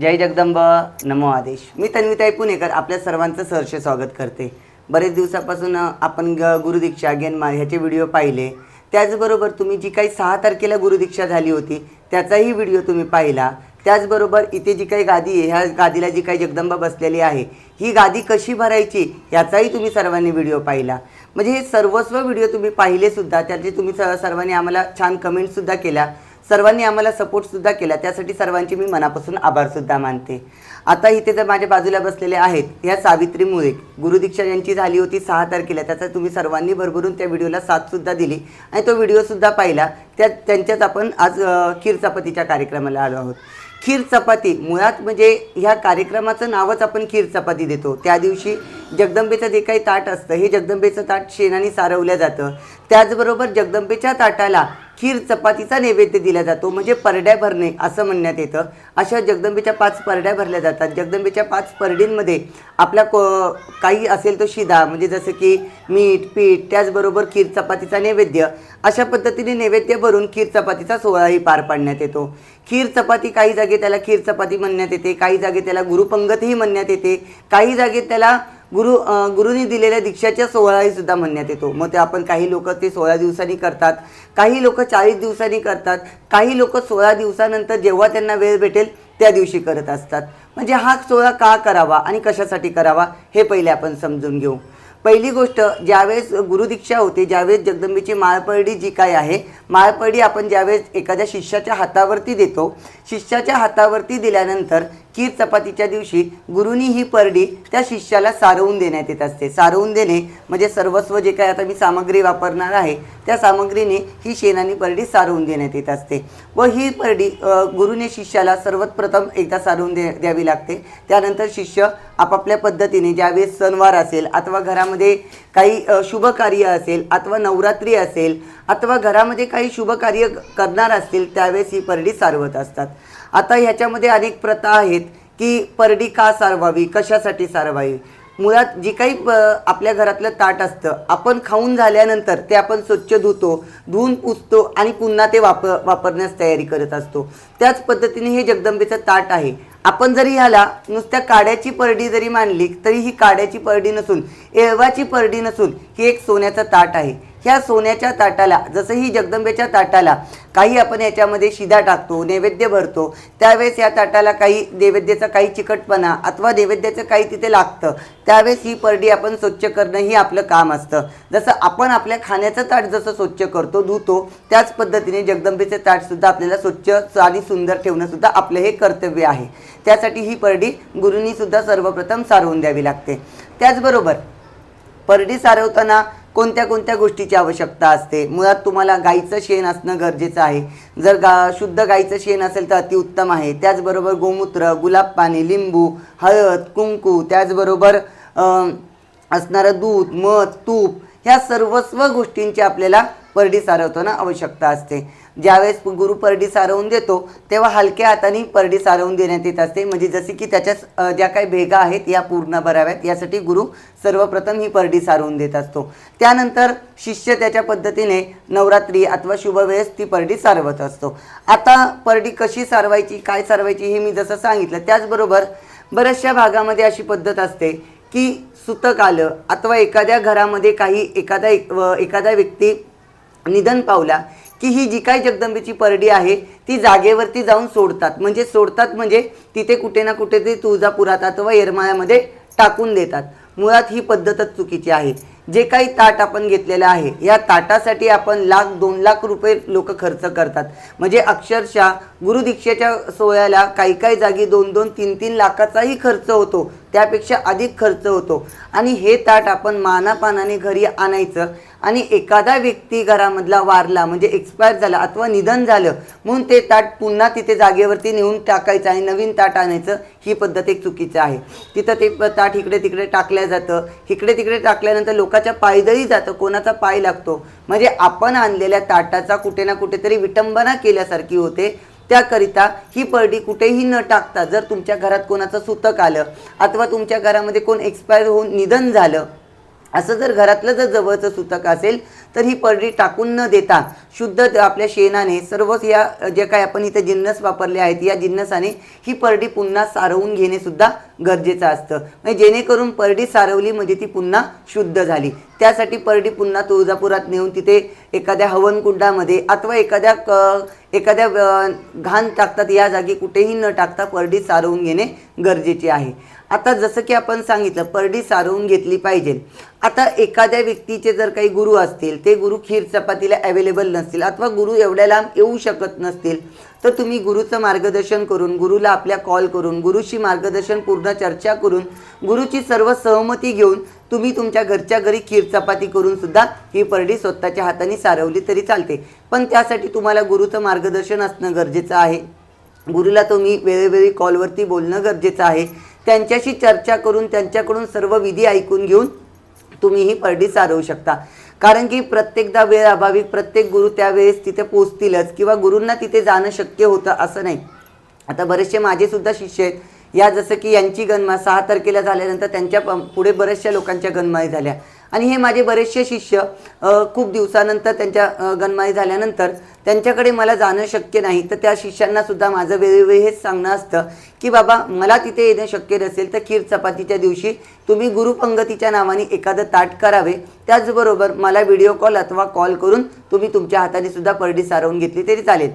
जय जगदंब. नमो आदेश. मी तन्विताई पुणेकर आपल्या सर्वांचं सहर्ष स्वागत करते. बरेच दिवसापासून आपण ग गुरुदीक्षा गेनमार ह्याचे व्हिडिओ पाहिले. त्याचबरोबर तुम्ही जी काही सहा तारखेला गुरुदीक्षा झाली होती त्याचाही व्हिडिओ तुम्ही पाहिला. त्याचबरोबर इथे जी काही गादी आहे ह्या गादीला जी काही जगदंबा बसलेली आहे ही गादी कशी भरायची याचाही तुम्ही सर्वांनी व्हिडिओ पाहिला. म्हणजे हे सर्वस्व व्हिडिओ तुम्ही पाहिलेसुद्धा त्याचे तुम्ही स- सर्वांनी आम्हाला छान कमेंटसुद्धा केल्या सर्वांनी आम्हाला सपोर्टसुद्धा केला. त्यासाठी सर्वांचे मी मनापासून आभारसुद्धा मानते. आता इथे जर माझ्या बाजूला बसलेले आहेत ह्या सावित्री मुळे. गुरुदीक्षा यांची झाली होती सहा तारखेला. त्याचा तुम्ही सर्वांनी भरभरून त्या व्हिडिओला साथसुद्धा दिली. आणि तो व्हिडिओसुद्धा पाहिला. त्या त्यांच्याच आपण आज खीर चपातीच्या कार्यक्रमाला आलो आहोत. खीर चपाती मुळात म्हणजे ह्या कार्यक्रमाचं नावच आपण खीर चपाती देतो. त्या दिवशी जगदंबेचं जे काही ताट असतं हे जगदंबेचं ताट शेणाने सारवलं जातं. त्याचबरोबर जगदंबेच्या ताटाला खीर चपातीचा नैवेद्य दिला जातो म्हणजे परड्या भरणे असं म्हणण्यात येतं. अशा जगदंबेच्या पाच परड्या भरल्या जातात. जगदंबेच्या पाच परडींमध्ये आपला को काही असेल तो शिदा म्हणजे जसं की मीठ पीठ त्याचबरोबर खीर चपातीचा नैवेद्य. अशा पद्धतीने नैवेद्य भरून खीर चपातीचा सोहळाही पार पाडण्यात येतो. खीर चपाती काही जागी त्याला खीर चपाती म्हणण्यात येते काही जागी त्याला गुरुपंगतही म्हणण्यात येते काही जागी त्याला गुरु गुरुनी दिलेल्या दीक्षाच्या सोहळाही सुद्धा म्हणण्यात येतो. मग ते आपण काही लोक ते सोळा दिवसांनी करतात काही लोक चाळीस दिवसांनी करतात काही लोक सोळा दिवसानंतर जेव्हा त्यांना वेळ भेटेल त्या दिवशी करत असतात. म्हणजे हा सोहळा का करावा आणि कशासाठी करावा हे पहिले आपण समजून घेऊ. पहिली गोष्ट ज्यावेळेस गुरुदीक्षा होते ज्यावेळेस जगदंबेची माळपरडी जी काय आहे माळपरडी आपण ज्यावेळेस एखाद्या शिष्याच्या हातावरती देतो शिष्याच्या हातावरती दिल्यानंतर खीर चपातीच्या दिवशी गुरुनी ही परडी त्या शिष्याला सारवून देण्यात येत असते. सारवून देणे म्हणजे सर्वस्व जे काय आता मी सामग्री वापरणार आहे त्या सामग्रीने ही शेणानी परडी सारवून देण्यात येत असते. व ही परडी गुरुने शिष्याला सर्वात प्रथम एकदा सारवून दे द्यावी लागते. त्यानंतर शिष्य आपापल्या पद्धतीने ज्यावेळेस सणवार असेल अथवा घरामध्ये काही शुभ कार्य असेल अथवा नवरात्री असेल अथवा घरामध्ये काही शुभ कार्य करणार असतील त्यावेळेस ही परडी सारवत असतात. आता ह्याच्यामध्ये अनेक प्रथा आहेत की परडी का सारवावी कशासाठी सारवावी? मुळात जी काही आपल्या घरातलं ताट असतं आपण खाऊन झाल्यानंतर ते आपण स्वच्छ धुतो धुवून पुसतो आणि पुन्हा ते वाप वापरण्यास तयारी करत असतो. त्याच पद्धतीने हे जगदंबेचं ताट आहे. आपण जरी ह्याला नुसत्या काड्याची परडी जरी मानली तरी ही काड्याची परडी नसून एळवाची परडी नसून ही एक सोन्याचं ताट आहे. ह्या सोन्याच्या ताटाला जसं ही जगदंबेच्या ताटाला काही आपण याच्यामध्ये शिदा टाकतो नैवेद्य भरतो त्यावेळेस या ताटाला काही नैवेद्याचा काही चिकटपणा अथवा नैवेद्याचं काही तिथे लागतं त्यावेळेस ही परडी आपण स्वच्छ करणं ही आपलं काम असतं. जसं आपण आपल्या खाण्याचं ताट जसं स्वच्छ करतो धुतो त्याच पद्धतीने जगदंबेचं ताटसुद्धा आपल्याला स्वच्छ आणि सुंदर ठेवणंसुद्धा आपलं हे कर्तव्य आहे. त्यासाठी ही परडी गुरुंनीसुद्धा सर्वप्रथम सारवून द्यावी लागते. त्याचबरोबर परडी सारवताना कोणत्या कोणत्या गोष्टीची आवश्यकता असते? मुळात तुम्हाला गाईचं शेण असणं गरजेचं आहे. जर गा शुद्ध गाईचं शेण असेल तर अतिउत्तम आहे. त्याचबरोबर गोमूत्र गुलाब पाणी लिंबू हळद कुंकू त्याचबरोबर असणारं दूध मध तूप ह्या सर्वस्व गोष्टींची आपल्याला परडी सारवताना आवश्यकता असते. ज्यावेळेस गुरु परडी सारवून देतो तेव्हा हलक्या हाताने परडी सारवून देण्यात येत असते. म्हणजे जसे की त्याच्या ज्या काही भेगा आहेत या पूर्ण भराव्यात. यासाठी गुरु सर्वप्रथम ही परडी सारवून देत असतो. त्यानंतर शिष्य त्याच्या पद्धतीने नवरात्री अथवा शुभ वेळेस ती परडी सारवत असतो. आता परडी कशी सारवायची काय सारवायची हे मी जसं सांगितलं त्याचबरोबर बऱ्याचशा भागामध्ये अशी पद्धत असते की सुतक आलं अथवा एखाद्या घरामध्ये काही एखादा एक- एखादा व्यक्ती निधन पावला की ही जी काही जगदंबेची परडी आहे ती जागेवरती जाऊन सोडतात. म्हणजे सोडतात म्हणजे तिथे कुठे ना कुठे ते तुळजापुरात अथवा येरमाळ्यामध्ये टाकून देतात. मुळात ही पद्धतच चुकीची आहे. जे काही ताट आपण घेतलेलं आहे या ताटासाठी आपण लाख दोन लाख रुपये लोक खर्च करतात. म्हणजे अक्षरशः गुरुदीक्षेच्या सोहळ्याला काही काही जागी दोन दोन तीन तीन लाखाचाही खर्च होतो. त्यापेक्षा अधिक खर्च होतो. आणि हे ताट आपण मानापानाने घरी आणायचं आणि एखादा व्यक्ती घरामधला वारला म्हणजे एक्सपायर झाला अथवा निधन झालं म्हणून ते ताट पुन्हा तिथे जागेवरती नेऊन टाकायचं आणि नवीन ताट आणायचं ही पद्धत एक चुकीचं आहे. तिथं ते ताट इकडे तिकडे टाकलं जातं. इकडे तिकडे टाकल्यानंतर लोकांच्या पायदळी जातं कोणाचा पाय लागतो. म्हणजे आपण आणलेल्या ताटाचा कुठे ना कुठेतरी विटंबना केल्यासारखी होते. त्याकरिता ही परडी कुठेही न टाकता जर तुमच्या घरात कोणाचं सुतक आलं अथवा तुमच्या घरामध्ये कोण एक्सपायर होऊन निधन झालं असं जर घरातलं जर जवळचं सुतक असेल तर ही परडी टाकून न देता शुद्ध आपल्या शेणाने सर्व या जे काय आपण इथे जिन्नस वापरले आहेत या जिन्नसाने ही परडी पुन्हा सारवून घेणे सुद्धा गरजेचं असतं. म्हणजे जेणेकरून परडी सारवली म्हणजे ती पुन्हा शुद्ध झाली. त्यासाठी परडी पुन्हा तुळजापुरात नेऊन तिथे एखाद्या हवनकुंडामध्ये अथवा एखाद्या क एखाद्या घाण टाकतात या जागी कुठेही न टाकता परडी सारवून घेणे गरजेचे आहे. आता जसं की आपण सांगितलं परडी सारवून घेतली पाहिजे. आता एखाद्या व्यक्तीचे जर काही गुरु असतील ते गुरु खीर चपातीला अवेलेबल नसतील अथवा गुरु एवढ्या लांब येऊ शकत नसतील तर तुम्ही गुरुचं मार्गदर्शन करून गुरुला आपल्या कॉल करून गुरुशी मार्गदर्शन पूर्ण चर्चा करून गुरुची सर्व सहमती घेऊन तुम्ही तुमच्या घरच्या घरी खीर चपाती करून सुद्धा ही परडी स्वतःच्या हाताने सारवली तरी चालते. पण त्यासाठी तुम्हाला गुरुचं मार्गदर्शन असणं गरजेचं आहे. गुरुला तुम्ही वेळोवेळी कॉलवरती बोलणं गरजेचं आहे. त्यांच्याशी चर्चा करून त्यांच्याकडून सर्व विधी ऐकून घेऊन तुम्ही ही परडी सारवू शकता. कारण की प्रत्येकदा वेळ अभावी प्रत्येक गुरु त्यावेळेस तिथे पोचतीलच किंवा गुरूंना तिथे जाणं शक्य होतं असं नाही. आता बरेचसे माझेसुद्धा शिष्य आहेत. या जसं की यांची गणमा सहा तारखेला झाल्यानंतर त्यांच्या प- पुढे बऱ्याचशा लोकांच्या गणमाई झाल्या. आणि हे माझे बरेचसे शिष्य खूप दिवसानंतर त्यांच्या गणमाई झाल्यानंतर त्यांच्याकडे मला जाणं शक्य नाही. तर त्या शिष्यांना सुद्धा माझं वेळोवेळी हेच सांगणं असतं की बाबा मला तिथे येणं शक्य नसेल तर खीर चपातीच्या दिवशी तुम्ही गुरुपंगतीच्या नावाने एखादं ताट करावे. त्याचबरोबर मला व्हिडिओ कॉल अथवा कॉल करून तुम्ही तुमच्या हाताने सुद्धा परडी सारवून घेतली तरी चालेल.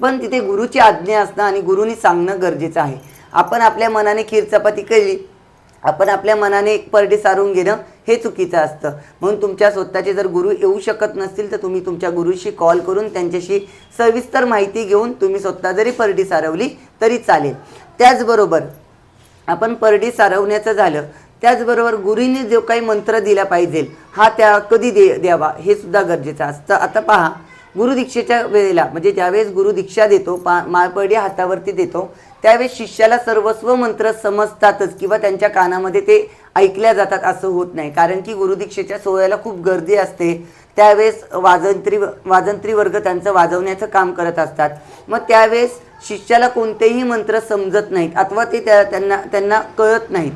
पण तिथे गुरुची आज्ञा असणं आणि गुरुनी सांगणं गरजेचं आहे. आपण आपल्या मनाने खीर चपाती केली आपण आपल्या मनाने एक परडी सारून घेणं हे चुकीचं असतं. म्हणून तुमच्या स्वतःचे जर गुरु येऊ शकत नसतील तर तुम्ही तुमच्या गुरुशी कॉल करून त्यांच्याशी सविस्तर माहिती घेऊन तुम्ही स्वतः जरी परडी सारवली तरी चालेल. त्याचबरोबर आपण परडी सारवण्याचं झालं त्याचबरोबर गुरुने जो काही मंत्र दिला पाहिजे हा त्या कधी दे द्यावा हे सुद्धा गरजेचं असतं. आता पहा गुरुदीक्षेच्या वेळेला म्हणजे ज्यावेळेस गुरु दीक्षा देतो पा माळपडी हातावरती देतो त्यावेळेस शिष्याला सर्वस्व मंत्र समजतातच किंवा त्यांच्या कानामध्ये ते ऐकल्या जातात असं होत नाही. कारण की गुरुदीक्षेच्या सोहळ्याला खूप गर्दी असते. त्यावेळेस वाजंत्री वाजंत्री वर्ग त्यांचं वाजवण्याचं काम करत असतात. मग त्यावेळेस शिष्याला कोणतेही मंत्र समजत नाहीत अथवा ते त्या त्यांना त्यांना कळत नाहीत.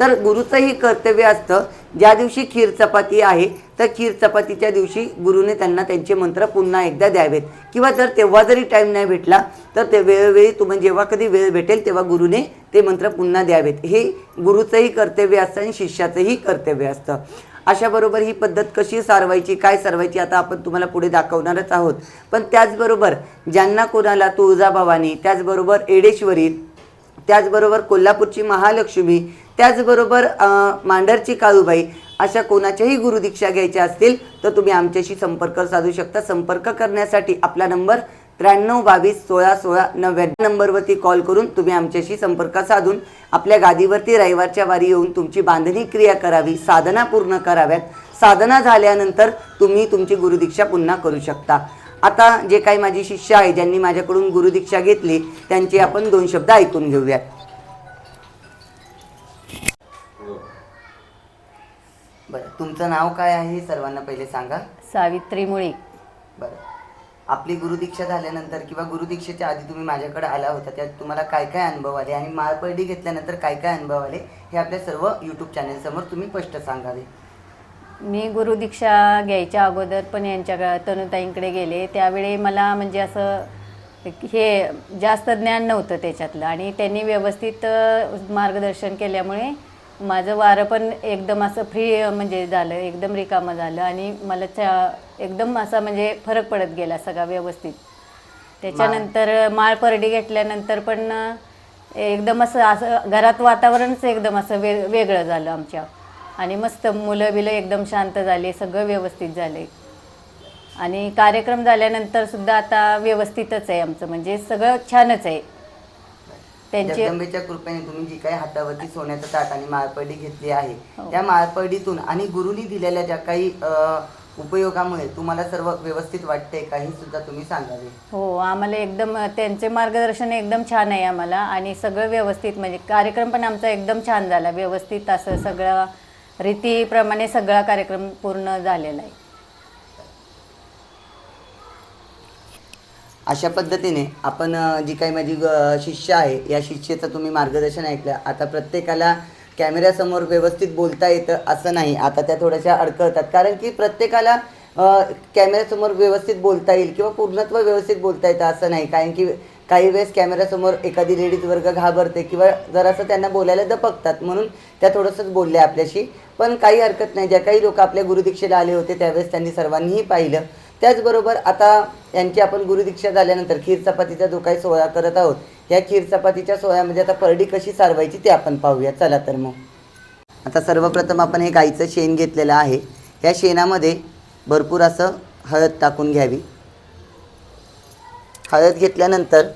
तर गुरुचंही कर्तव्य असतं ज्या दिवशी खीर चपाती आहे तर खीर चपातीच्या दिवशी गुरुने त्यांना त्यांचे मंत्र पुन्हा एकदा द्यावेत. किंवा जर तेव्हा जरी टाईम नाही भेटला तर ते वेळोवेळी तुम्हाला जेव्हा कधी वेळ भेटेल तेव्हा गुरुने ते मंत्र पुन्हा द्यावेत. हे गुरुचंही कर्तव्य असतं आणि शिष्याचंही कर्तव्य असतं. अशाबरोबर ही पद्धत कशी सारवायची काय सारवायची आता आपण तुम्हाला पुढे दाखवणारच आहोत. पण त्याचबरोबर ज्यांना कोणाला तुळजाभवानी त्याचबरोबर एडेश्वरी त्याचबरोबर कोल्हापूरची महालक्ष्मी त्याचबरोबर मांडरची काळूबाई अशा कोणाच्याही गुरुदीक्षा घ्यायच्या असतील तर तुम्ही आमच्याशी संपर्क साधू शकता. संपर्क करण्यासाठी आपला नंबर त्र्याण्णव बावीस सोळा सोळा नव्याण्णव नंबरवरती कॉल करून तुम्ही आमच्याशी संपर्क साधून आपल्या गादीवरती रविवारच्या वारी येऊन तुमची बांधणी क्रिया करावी साधना पूर्ण कराव्यात. साधना झाल्यानंतर तुम्ही तुमची गुरुदीक्षा पुन्हा करू शकता. आता जे काही माझी शिष्य आहे ज्यांनी माझ्याकडून गुरुदीक्षा घेतली त्यांचे आपण दोन शब्द ऐकून घेऊयात. बरं तुमचं नाव काय आहे? हे सर्वांना पहिले सांगा. सावित्री मुळी. बरं. आपली गुरुदीक्षा झाल्यानंतर किंवा गुरुदीक्षेच्या आधी तुम्ही माझ्याकडे आला होता त्यात तुम्हाला काय काय अनुभव आले आणि माळपरडी घेतल्यानंतर काय काय अनुभव आले हे आपल्या सर्व यूट्यूब चॅनेलसमोर तुम्ही स्पष्ट सांगावे. मी गुरुदीक्षा घ्यायच्या अगोदर पण यांच्या तनुताईंकडे गेले. त्यावेळी मला म्हणजे असं हे जास्त ज्ञान नव्हतं त्याच्यातलं आणि त्यांनी व्यवस्थित मार्गदर्शन केल्यामुळे माझं वारं पण एकदम असं फ्री म्हणजे झालं एकदम रिकामं झालं आणि मला त्या एकदम असा म्हणजे फरक पडत गेला सगळा व्यवस्थित. त्याच्यानंतर माळ परडी घेतल्यानंतर पण एकदम असं असं घरात वातावरणच एकदम असं वे वेगळं झालं आमच्या. आणि मस्त मुलं बिलं एकदम शांत झाले सगळं व्यवस्थित झाले. आणि कार्यक्रम झाल्यानंतर सुद्धा आता व्यवस्थितच आहे आमचं म्हणजे सगळं छानच आहे. त्यांचे जगदंबेच्या कृपेने तुम्ही जी काही हातावरती सोन्याचं ताट आणि माळपरडी घेतली आहे हो. त्या माळपरडीतून आणि गुरुनी दिलेल्या ज्या काही उपयोगामुळे तुम्हाला सर्व व्यवस्थित वाटते काही सुद्धा तुम्ही सांगावे हो आम्हाला एकदम त्यांचे मार्गदर्शन एकदम छान आहे आम्हाला आणि सगळं व्यवस्थित म्हणजे कार्यक्रम पण आमचा एकदम छान झाला व्यवस्थित असं सगळं रीतीप्रमाणे सगळा कार्यक्रम पूर्ण झालेला आहे अशा पद्धतीने आपण जी काही माझी शिष्य आहे या शिष्येचं तुम्ही मार्गदर्शन ऐकलं. आता प्रत्येकाला कॅमेऱ्यासमोर व्यवस्थित बोलता येतं असं नाही. आता त्या थोड्याशा अडकळतात. कारण की प्रत्येकाला कॅमेऱ्यासमोर व्यवस्थित बोलता येईल किंवा पूर्णत्व व्यवस्थित बोलता येतं असं नाही. कारण की काही वेळेस कॅमेऱ्यासमोर एखादी लेडीज वर्ग घाबरते किंवा जरासं त्यांना बोलायला दपकतात. म्हणून त्या थोडंसंच बोलल्या आपल्याशी. पण काही हरकत नाही. ज्या काही लोक आपल्या गुरुदीक्षेला आले होते त्यावेळेस त्यांनी सर्वांनीही पाहिलं. त्याचबरोबर आता यांची आपण गुरुदीक्षा झाल्यानंतर खीर चपातीचा जो काही सोहळा करत आहोत या खीर चपातीच्या सोहळ्यामध्ये म्हणजे आता परडी कशी सारवायची ते आपण पाहूया. चला तर मग. आता सर्वप्रथम आपण हे गाईचं शेण घेतलेलं आहे. या शेणामध्ये भरपूर असं हळद टाकून घ्यावी. हळद घेतल्यानंतर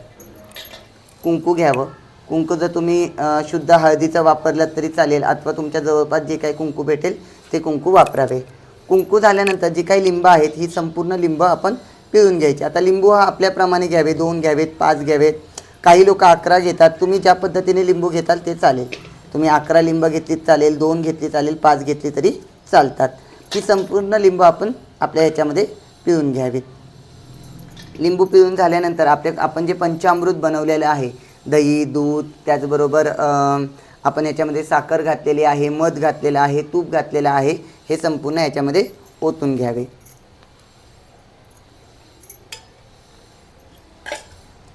कुंकू घ्यावं. कुंकू जर तुम्ही शुद्ध हळदीचं वापरलात तरी चालेल अथवा तुमच्या जवळपास जे काही कुंकू भेटेल ते कुंकू वापरावे. कुंकू झाल्यानंतर जी काही लिंब आहेत ही संपूर्ण लिंब आपण पिळून घ्यायची. आता लिंबू हा आपल्याप्रमाणे घ्यावे दोन घ्यावेत पाच घ्यावेत काही लोक अकरा घेतात. तुम्ही ज्या पद्धतीने लिंबू घेताल ते चालेल. तुम्ही अकरा लिंब घेतलीत चालेल दोन घेतली चालेल पाच घेतली तरी चालतात. ही संपूर्ण लिंबू आपण आपल्या ह्याच्यामध्ये पिळून घ्यावीत. लिंबू पिळून झाल्यानंतर आपले आपण जे पंचामृत बनवलेलं आहे दही दूध त्याचबरोबर आपण याच्यामध्ये साखर घातलेली आहे मध घातलेलं आहे तूप घातलेलं आहे हे संपूर्ण याच्यामध्ये ओतून घ्यावे.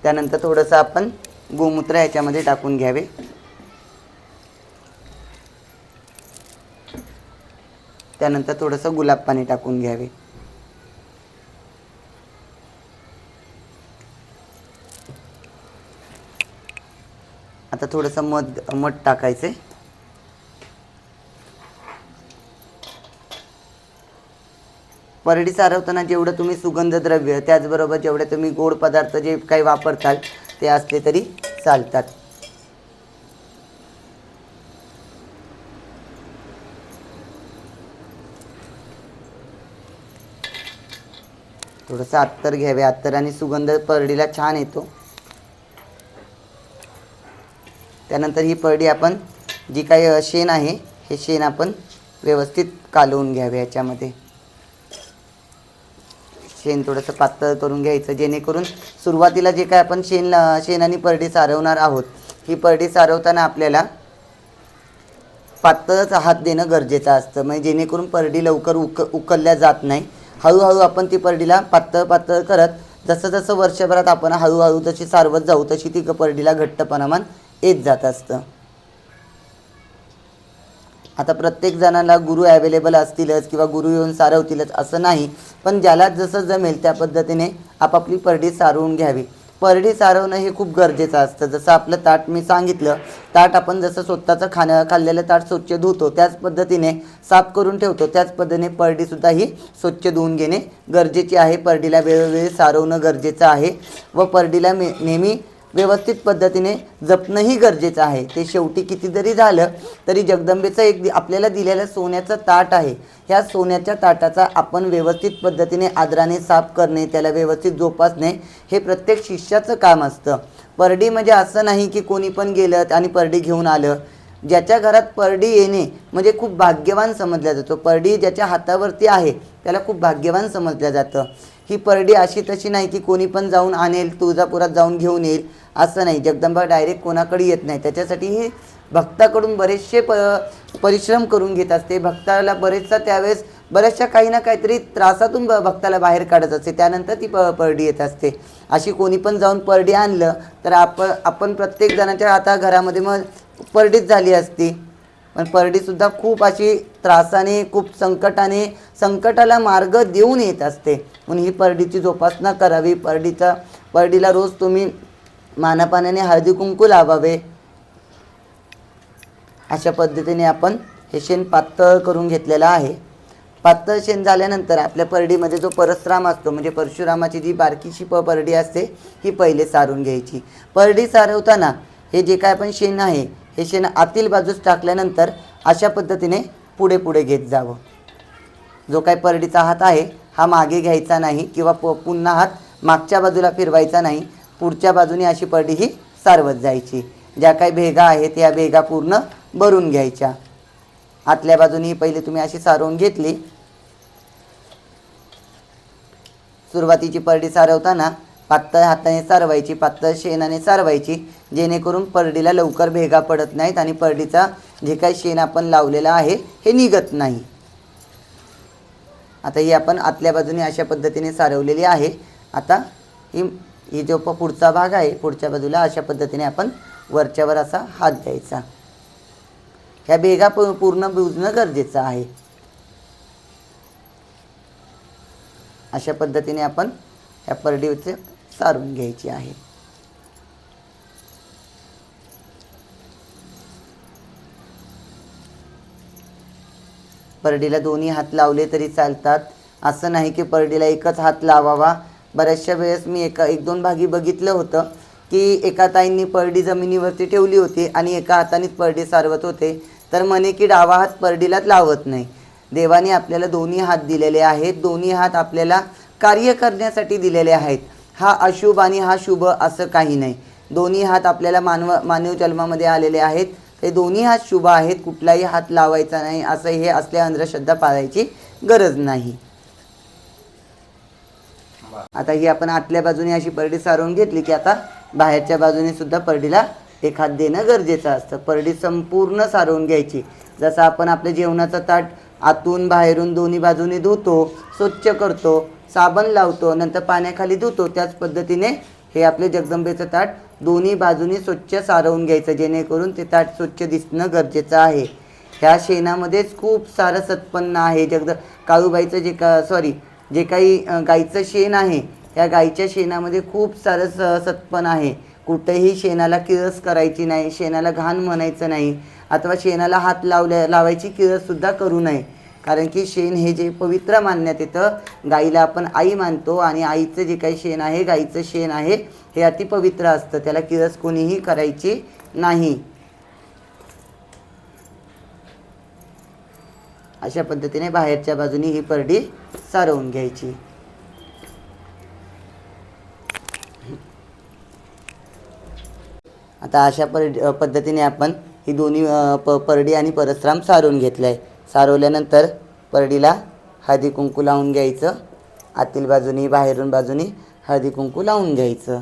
त्यानंतर थोडंसं आपण गोमूत्र याच्यामध्ये टाकून घ्यावे. त्यानंतर थोडंसं गुलाब पाणी टाकून घ्यावे. आता थोडंसं मध मध टाकायचं परडी सारवताना जेवढं तुम्ही सुगंध द्रव्य त्याचबरोबर जेवढे तुम्ही गोड पदार्थ जे काही वापरताल ते असले तरी चालतात. थोडंसं अत्तर घ्यावे अत्तर आणि सुगंध परडीला छान येतो. त्यानंतर ही परडी आपण जी काही शेण आहे हे शेण आपण व्यवस्थित कालवून घ्यावे याच्यामध्ये. शेण थोडंसं पातळ करून घ्यायचं जेणेकरून सुरुवातीला जे काय आपण शेण शेण आणि परडी सारवणार आहोत ही परडी सारवताना आपल्याला पातळच हात देणं गरजेचं असतं. म्हणजे जेणेकरून परडी लवकर उक उकलल्या जात नाही. हळूहळू आपण ती परडीला पातळ पातळ करत जसं जसं वर्षभरात आपण हळूहळू जशी सारवत जाऊ तशी ती परडीला घट्टपणामान येत जात असतं. आता प्रत्येक जणांना गुरु ॲवेलेबल असतीलच किंवा गुरु येऊन सारवतीलच असं नाही. पण ज्याला जसं जमेल त्या पद्धतीने आपापली परडी सारवून घ्यावी. परडी सारवणं हे खूप गरजेचं असतं. जसं आपलं ताट मी सांगितलं ताट आपण जसं स्वतःचं खाणं खाल्लेलं ताट स्वच्छ धुतो त्याच पद्धतीने साफ करून ठेवतो त्याच पद्धतीने परडीसुद्धा ही स्वच्छ धुवून घेणे गरजेचे आहे. परडीला वेळोवेळी सारवणं गरजेचं आहे. व परडीला मे नेहमी व्यवस्थित पद्धतीने जपणंही गरजेचं आहे. ते शेवटी किती जरी झालं तरी जगदंबेचं एक आपल्याला दिलेलं सोन्याचं ताट आहे. ह्या सोन्याच्या ताटाचा आपण व्यवस्थित पद्धतीने आदराने साफ करणे त्याला व्यवस्थित जोपासणे हे प्रत्येक शिष्याचं काम असतं. परडी म्हणजे असं नाही की कोणी पण गेलं आणि परडी घेऊन आलं. ज्याच्या घरात परडी येणे म्हणजे खूप भाग्यवान समजला जातो. परडी ज्याच्या हातावरती आहे त्याला खूप भाग्यवान समजलं जातं. ही परडी अशी तशी नाही की कोणी पण जाऊन आणेल तुळजापुरात जाऊन घेऊन येईल असं नाही. जगदंबा डायरेक्ट कोणाकडे येत नाही. त्याच्यासाठी ही भक्ताकडून बरेचसे प परिश्रम करून घेत असते. भक्ताला बरेचसा त्यावेळेस बऱ्याचशा काही ना काहीतरी त्रासातून ब भक्ताला बाहेर काढत असते. त्यानंतर ती प परडी येत असते. अशी कोणी पण जाऊन परडी आणलं तर आपण आपण प्रत्येक जणाच्या आता घरामध्ये मग परडीच झाली असती. पण परडीसुद्धा खूप अशी त्रासाने खूप संकटाने संकटाला मार्ग देऊन येत असते. म्हणून ही परडीची जोपासना करावी. परडीचा परडीला रोज तुम्ही मानापाण्याने हळदी कुंकू लावावे. अशा पद्धतीने आपण हे शेण पातळ करून घेतलेलं आहे. पातळ शेण झाल्यानंतर आपल्या परडीमध्ये जो परशुराम असतो म्हणजे परशुरामाची जी बारकीशी प परडी असते ही पहिले सारून घ्यायची. परडी सारवताना हे जे काय आपण शेण आहे हे शेण आतील बाजूस टाकल्यानंतर अशा पद्धतीने पुढे पुढे घेत जावं. जो काही परडीचा हात आहे हा मागे घ्यायचा नाही किंवा प पुन्हा हात मागच्या बाजूला फिरवायचा नाही पुढच्या बाजूने अशी परडी ही सारवत जायची. ज्या काही भेगा आहेत या भेगा पूर्ण भरून घ्यायच्या. आतल्या बाजूने ही पहिले तुम्ही अशी सारवून घेतली. सुरुवातीची परडी सारवताना पातळ हाताने सारवायची पातळ शेणाने सारवायची जेणेकरून परडीला लवकर भेगा पडत नाहीत आणि परडीचा जे काही शेण आपण लावलेलं आहे हे निघत नाही. आता ही आपण आतल्या बाजूने अशा पद्धतीने सारवलेली आहे. आता ही ही जो प- पुढचा भाग आहे पुढच्या बाजूला अशा पद्धतीने आपण वरच्यावर असा हात द्यायचा. ह्या भेगा पूर्ण बुजणं गरजेचं आहे. अशा पद्धतीने आपण ह्या परडीचे सारून घ्यायची आहे. परडीला दोन्ही हात लावले तरी चालतात. असं नाही की परडीला एकच हात लावावा. बऱ्याचशा वेळेस मी एका एक दोन भागी बघितलं होतं की एका ताईंनी परडी जमिनीवरती ठेवली होती आणि एका हातानेच परडी सारवत होते. तर म्हणे की डावा हात परडीलाच लावत नाही. देवाने आपल्याला दोन्ही हात दिलेले आहेत. दोन्ही हात आपल्याला कार्य करण्यासाठी दिलेले आहेत. हा अशुभ आणि हा शुभ असं काही नाही. दोन्ही हात आपल्याला मानव मानव जन्मामध्ये आलेले आहेत. ते दोन्ही हात शुभ आहेत कुठलाही हात लावायचा नाही असं हे असल्या अंधश्रद्धा पाळायची गरज नाही. आता ही आपण आतल्या बाजूने अशी परडी सारवून घेतली की आता बाहेरच्या बाजूने सुद्धा परडीला एक हात देणं गरजेचं असतं. परडी संपूर्ण सारवून घ्यायची. जसं आपण आपल्या जेवणाचं ताट आतून बाहेरून दोन्ही बाजूने धुतो स्वच्छ करतो साबण लावतो नंतर पाण्याखाली धुतो. त्याच पद्धतीने हे आपले जगदंबेचं ताट दोन्ही बाजूनी स्वच्छ सारवून घ्यायचं जेणेकरून ते ताट स्वच्छ दिसणं गरजेचं आहे. ह्या शेणामध्येच खूप सारं सत्पन्न आहे. जगद काळूबाईचं जे का सॉरी जे काही गाईचं शेण आहे या गाईच्या शेणामध्ये खूप सारं स सत्पन आहे. कुठेही शेणाला किळस करायची नाही शेणाला घाण म्हणायचं नाही अथवा शेणाला हात लावल्या लावायची किळससुद्धा करू नये. कारण की शेण हे जे पवित्र मानण्यात येतं गाईला आपण आई मानतो आणि आईचं जे काही शेण आहे गाईचं शेण आहे हे अतिपवित्र असतं. त्याला किरस कोणीही करायची नाही. अशा पद्धतीने बाहेरच्या बाजूनी ही परडी सारवून घ्यायची. आता अशा पर पद्धतीने आपण ही दोन्ही प परडी आणि परसराम सारून घेतलं आहे सारवल्यानंतर परडीला हळदी कुंकू लावून घ्यायचं. आतील बाजूनी बाहेरून बाजूनी हळदी कुंकू लावून घ्यायचं.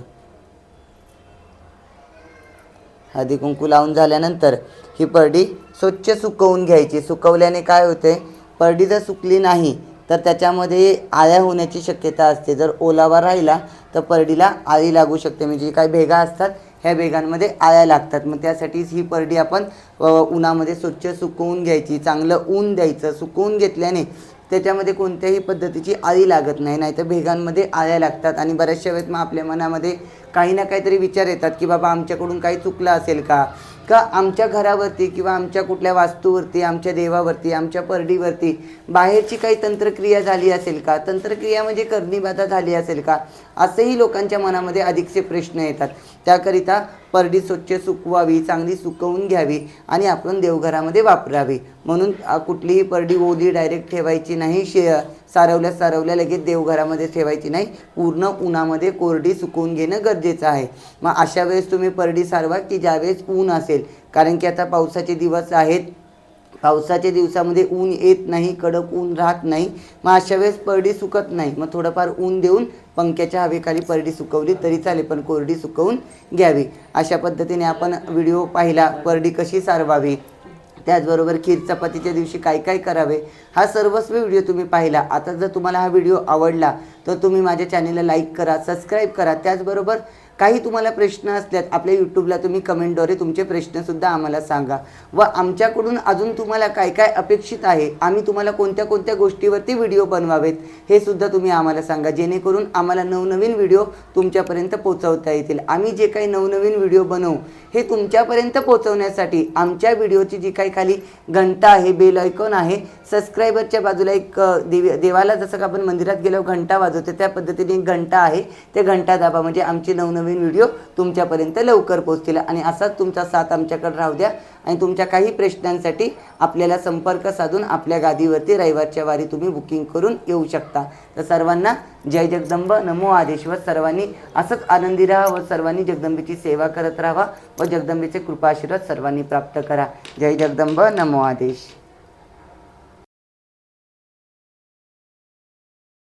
हळदी कुंकू लावून झाल्यानंतर ही परडी स्वच्छ सुकवून घ्यायची. सुकवल्याने काय होते? परडी जर सुकली नाही तर त्याच्यामध्ये आळ्या होण्याची शक्यता असते. जर ओलावा राहिला तर परडीला आळी लागू शकते. म्हणजे काही भेगा असतात ह्या भेगांमध्ये आळ्या लागतात. मग त्यासाठीच ही परडी आपण उन्हामध्ये स्वच्छ सुकवून घ्यायची. चांगलं ऊन द्यायचं. सुकवून घेतल्याने त्याच्यामध्ये कोणत्याही पद्धतीची आळी लागत नाही. नाहीतर भेगांमध्ये आळ्या लागतात आणि बऱ्याचशा वेळेस मग आपल्या मनामध्ये काही ना काहीतरी विचार येतात की बाबा आमच्याकडून काही चुकलं असेल का? का आमच्या घरावरती किंवा आमच्या कुठल्या वास्तूवरती आमच्या देवावरती आमच्या परडीवरती बाहेरची काही तंत्रक्रिया झाली असेल का? तंत्रक्रिया म्हणजे करणीबाधा झाली असेल का? असेही लोकांच्या मनामध्ये अधिकचे प्रश्न येतात. त्याकरिता परडी स्वच्छ सुकवावी चांगली सुकवून घ्यावी आणि आपण देवघरामध्ये वापरावी. म्हणून कुठलीही परडी ओली डायरेक्ट ठेवायची नाही शे सारवल्या सारवल्या लगेच देवघरामध्ये ठेवायची नाही. पूर्ण उन्हामध्ये कोरडी सुकवून घेणं गरजेचं आहे. मग अशा वेळेस तुम्ही परडी सारवा की ज्यावेळेस ऊन असेल. कारण की आता पावसाचे दिवस आहेत. पावसाच्या दिवसामध्ये ऊन येत नाही कडक ऊन राहत नाही. मग अशा वेळेस परडी सुकत नाही. मग थोडंफार ऊन देऊन पंख्याच्या हवेखाली परडी सुकवली तरी चालेल पण कोरडी सुकवून घ्यावी. अशा पद्धतीने आपण व्हिडिओ पाहिला परडी कशी सारवावी. त्याचबरोबर खीर चपातीच्या दिवशी काय काय करावे. हा सर्वस्व व्हिडिओ तुम्ही पाहिला. आता जर तुम्हाला हा व्हिडिओ आवडला तर तुम्ही माझ्या चॅनेलला लाईक करा सबस्क्राईब करा. त्याचबरोबर काही तुम्हाला प्रश्न असल्यात आपल्या यूट्यूबला तुम्ही कमेंटद्वारे तुमचे प्रश्नसुद्धा आम्हाला सांगा. व आमच्याकडून अजून तुम्हाला काय काय अपेक्षित आहे आम्ही तुम्हाला कोणत्या कोणत्या गोष्टीवरती व्हिडिओ बनवावेत हे सुद्धा तुम्ही आम्हाला सांगा. जेणेकरून आम्हाला नवनवीन व्हिडिओ तुमच्यापर्यंत पोहोचवता येतील. आम्ही जे काही नवनवीन व्हिडिओ बनवू हे तुमच्यापर्यंत पोहोचवण्यासाठी आमच्या व्हिडिओची जी काही खाली घंटा आहे बेल आयकॉन आहे सबस्क्रायबरच्या बाजूला एक देवी देवाला जसं का आपण मंदिरात गेल्यावर घंटा वाजवतो त्या पद्धतीने एक घंटा आहे ते घंटा दाबा. म्हणजे आमचे नवनवीन व्हिडिओ तुमच्यापर्यंत लवकर पोहोचतील. आणि असाच तुमचा साथ आमच्याकडे राहू द्या. आणि तुमच्या काही प्रश्नांसाठी आपल्याला संपर्क साधून आपल्या गादीवरती रविवारच्या वारी तुम्ही बुकिंग करून येऊ शकता. तर सर्वांना जय जगदंब. नमो आदेशवर सर्वांनी असंच आनंदी राहा व सर्वांनी जगदंबेची सेवा करत राहा व जगदंबेचे कृपाशीर्वाद सर्वांनी प्राप्त करा. जय जगदंब. नमो आदेश.